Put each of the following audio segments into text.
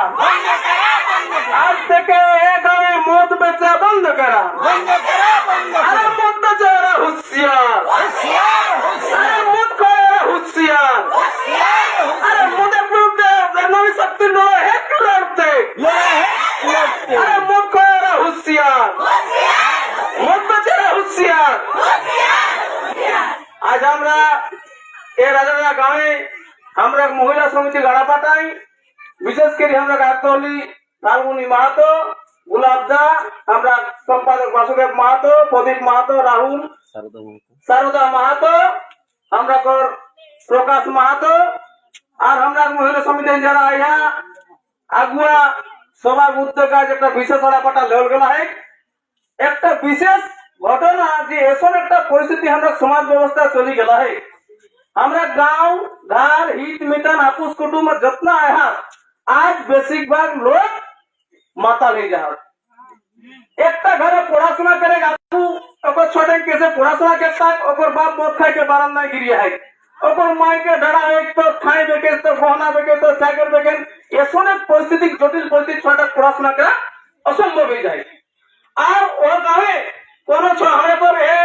করা আজ থেকে এ গাঁয়ে মদ বেচা বন্ধ করা। আরে মদ বেচারা হুঁশিয়ার। আরে আজ আমরা এ রাজারা গাঁয়ে আমরা মহিলা সমিতি গাড়া পাঠাই। বিশেষ করে আমরা গাতলি লালমুনি মাহাতো গুলাবদা আমরা সম্পাদক বাসুদেব মাহাতো প্রদীপ মাহাতো রাহুল সারদা মাহাতো। আমরা কর প্রকাশ মাহাতো আর আমরা মহিলা সমিতি যারা ইয়া আগুয়া সবার উদ্যোগে আজ একটা বিশেষ আলাপাটা লেল গেল একটা বিশেষ ঘটনা যে এসব একটা পরিস্থিতি আমরা সমাজ ব্যবস্থা চলি গেল আমরা গাঁও ঘর হিত মিটন আপুস কুটুম যত্ন আহার আজ বেশিরভাগ লোক মাতাল হয়ে যাওয়ার একটা ঘরে পড়াশোনা করে গাছু ওপর ছোট কেসে পড়াশোনা কে থাক ওপর বাপ মদ খাইকে বারান্দায় গিরিয়ে হয় ওপর মাইকে ডাড়া হয়ে তো খাই দেখে, তো গহনা দেখে, তো সাইকেল দেখেন এসনে পরিস্থিতি, জটিল পরিস্থিতি ছোট পড়াশোনা করা অসম্ভব হয়ে যায়। আর ও গাঁয়ে কোন ছোড়ে পর এ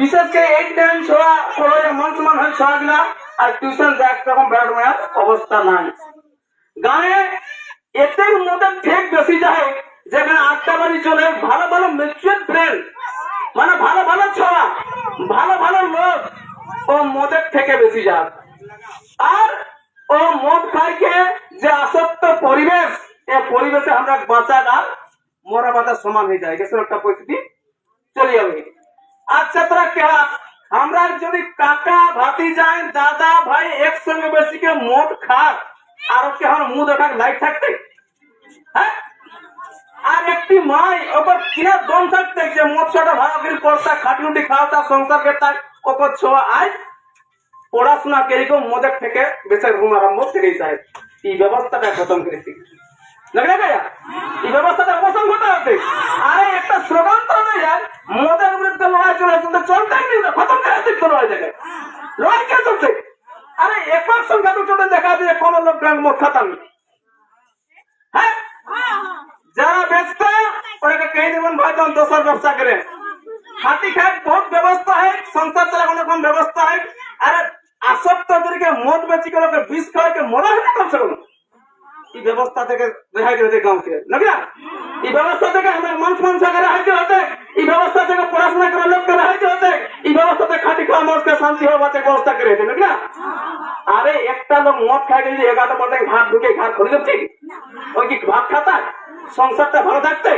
বিশেষ করে এই টাইম ছোড়া পড়ে মন সমান হয় ছোড়া আর টিউশন যাক তখন বেড়ানো অবস্থা নাই। গাঁয়ে এতে মধ্যে ঠেক বেশি যায়, যেখানে আটটা বাড়ি চলে, ভালো ভালো মিউচুয়াল ফ্রেন্ড মানে ভালো ভালো ছোয়া, ভালো ভালো লোক, ও মদের থেকে বেশি যায়। আর ও মদ খাইকে যে আসক্ত পরিবেশ, এ পরিবেশে আমরা বাঁচা আর মরা বাঁচা সমান হয়ে যায়। এসব একটা পরিস্থিতি, চলে যাবে আচ্ছা তোরা কেরা আমরা যদি কাকা, ভাতি যায় দাদা, ভাই একসঙ্গে বেশি কে মদ খাক আর কি আমার মুখ দেখার লাইট থাকতে হ্যাঁ? আর একটি মাই ওপর কিনা দম থাকতে যে মদ ছটা ভাড়া করে পড়তা খাটুটি খাওয়াতা সংসার করতা ওপর ছোয়া। আয়। পড়াশোনা কেরিকো মদের থেকে বেশি ঘুম আরম্ভ করে যায় এই ব্যবস্থাটা খতম করেছি। লাগলে গায়া এই ব্যবস্থাটা অবসান ঘটা হতে আরে একটা স্লোগান তো হয়ে যায় মদের বিরুদ্ধে লড়াই চলে কিন্তু চলতেই নেই খতম করে দিতে লড়াই জায়গায় লড়াই কে চলছে আরে একবার দেখা দিয়ে কোন লোক মদ খাতাম হ্যাঁ? যারা ব্যস্ত ওটাকে কে দেবেন ভাই? তখন দোসর ব্যবসা করে। হাতি খায় বহুত ব্যবস্থা হয়, সংসার চালানোর কোন ব্যবস্থা হয়। আরে, আসক্ত ওদেরকে মদ বেচি করে ওকে বিষ খাওয়াকে মরা হয়ে কম এই ব্যবস্থা থেকে রেহাই? এই ব্যবস্থা থেকে আমার মানুষ মানুষ রেহাই হতে এই ব্যবস্থা শান্তি হওয়া বাঁচে ব্যবস্থা করে নাকি না? আরে, একটা লোক মদ খাই যদি এগারোটা পর থেকে ঘাট ঢুকে ঘাট খড়ি ঠিক ওই কি ভাত খাতা সংসারটা ভালো থাকতে?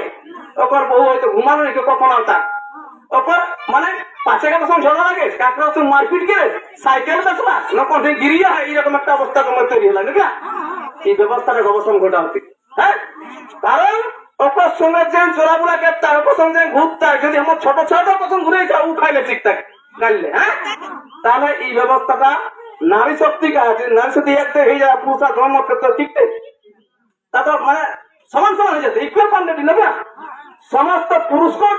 ওপর বউ হয়তো ঘুমানো নাকি, কখন আনতা ওপর মানে পাশে লাগে কাকড়া মারপিট করে, সাইকেল গিরিয়া হয় একটা অবস্থা তোমার তৈরি হলো না? এই ব্যবস্থাটা ঘটা হচ্ছে হ্যাঁ? কারণ ওপর সঙ্গে যে যদি আমার ছোট ছোট ঘুরে যা উ খাইলে কাটলে হ্যাঁ? তাহলে এই ব্যবস্থাটা নারী শক্তিকে আছে, নারী শক্তি একতে হয়ে যায় পুরুষ আর ধর্ম ক্ষেত্রে ঠিকঠাক তা তো মানে সমান সমান হয়ে যেত ইকুয়াল কোয়ান্টিটি না সমস্ত পুরুষকেও?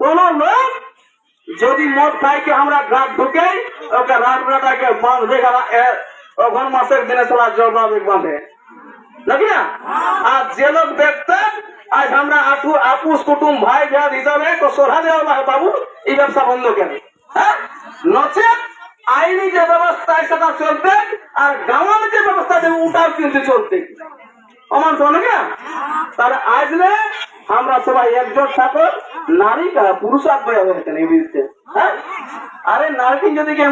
কোন লোক যদি মদ খাইকে আমরা ঘাট ঢুকে ওকে রাত বেটাকে বাঁধবে গেলা ওখান মাসের দিনে চলা জবাবে বাঁধে। নাকি না? আর যে লোক দেখতে আজ আমরা আপু আপুস কুটুম ভাই ভাই হিসাবে তো সোধা দেওয়া বাবু এই ব্যবসা বন্ধ কেন? হ্যাঁ? নচেত আইনি যে ব্যবস্থা সেটা চলতে আর গাঁওয়ার যে ব্যবস্থা দেবে ওটাও কিন্তু চলতে অমান শোনো না? তাহলে আজলে আমরা সবাই একজোট থাকো নারী কা পুরুষ হ্যাঁ? আরে নারী যদি কে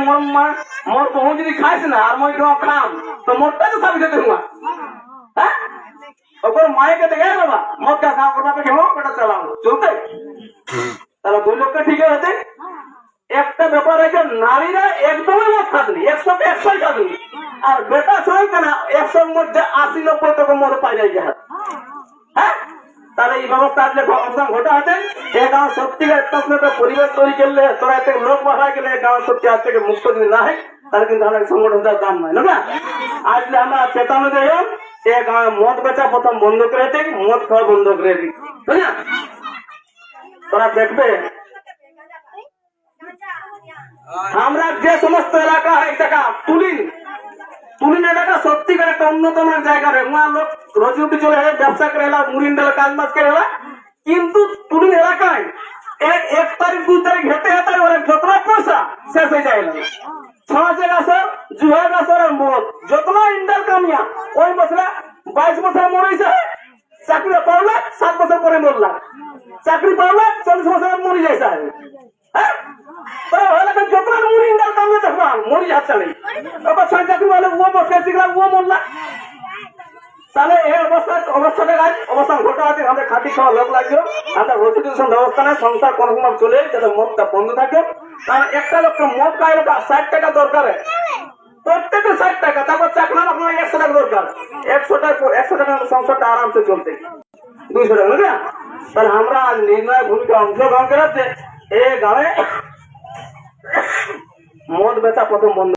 মোর বহু যদি খাইস না, আর মই কেউ খাম, তো মোরটা তো সাবি খেতে হুয়া? ওপর মায়েকে দেখে বাবা মদটা খাওয়া করবা পেকে হোক, ওটা চালাও চলতে। তাহলে দুই লোকটা ঠিক আছে একটা ব্যাপার আছে নারীরা একদমই মদ খাতনি একশো একশোই খাতনি আর বেটা ছয় কেন, একশোর মধ্যে আশি নব্বই টাকা মদ পাই যায় হ্যাঁ তাহলে এই ব্যবস্থা আসলে অবস্থান ঘটা আছে। এ গাঁও সত্যিকার একটা পরিবেশ তৈরি করলে তোরা এত লোক বাড়ায় গেলে গাঁও সত্যি আজ থেকে মুক্ত যদি না হয়, তাহলে কিন্তু আমাদের সংগঠনটার দাম নয়, না আসলে আমরা চেতানো যাই, এ গাঁয়ে মদ বেচা প্রথম বন্ধ করে দিক মদ খাওয়া বন্ধ করে দিক বুঝলা তোরা দেখবে, আমরা যে সমস্ত এলাকা, এই জায়গা, তুলিন তুলিন এলাকা সত্যিকার একটা অন্যতম জায়গা রে লোক রোজি উঠি চলে যায় ব্যবসা করে এলা, মুড়িন ডেলা কাজ মাস করে এলা। কিন্তু তুলিন এলাকায় এক এক তারিখ, দুই তারিখ হেঁটে হেঁটে ওরা যতটা পয়সা শেষ হয়ে যায় না ছমাসে গাছর জুহে গাছর আর মদ যতনা ইন্ডার চাকরি পাওলা চল্লিশ বছর মরে যায় সাহেব হ্যাঁ তোরা ভালো করে যতনা মুড়ি ইন্ডার কামিয়া দেখবা মরি যাচ্ছে নেই তারপর ছয় চাকরি বলে ও বসে শিখলাম ও মরলা তাহলে এই অবস্থা অবস্থাটা গাছ অবস্থান ঘটা আছে, আমাদের খাটি খাওয়া লোক লাগবে। আমরা প্রস্টিটিউশন ব্যবস্থা নেই সংসার কোনো রকম চলে যাতে মদটা বন্ধ থাকে। কারণ একটা লোককে মদ খাই লোক ষাট টাকা দরকার। প্রত্যেকে ষাট টাকা, তারপর চাকরা আপনার একশো টাকা দরকার। একশো টাকা একশো টাকা সংসারটা আরামসে চলতে দুইশো টাকা বুঝলেন তাহলে আমরা আজ নির্ণয় ভূমিকা অংশগ্রহণ করাচ্ছে এই গাঁয়ে মদ বেচা প্রথম বন্ধ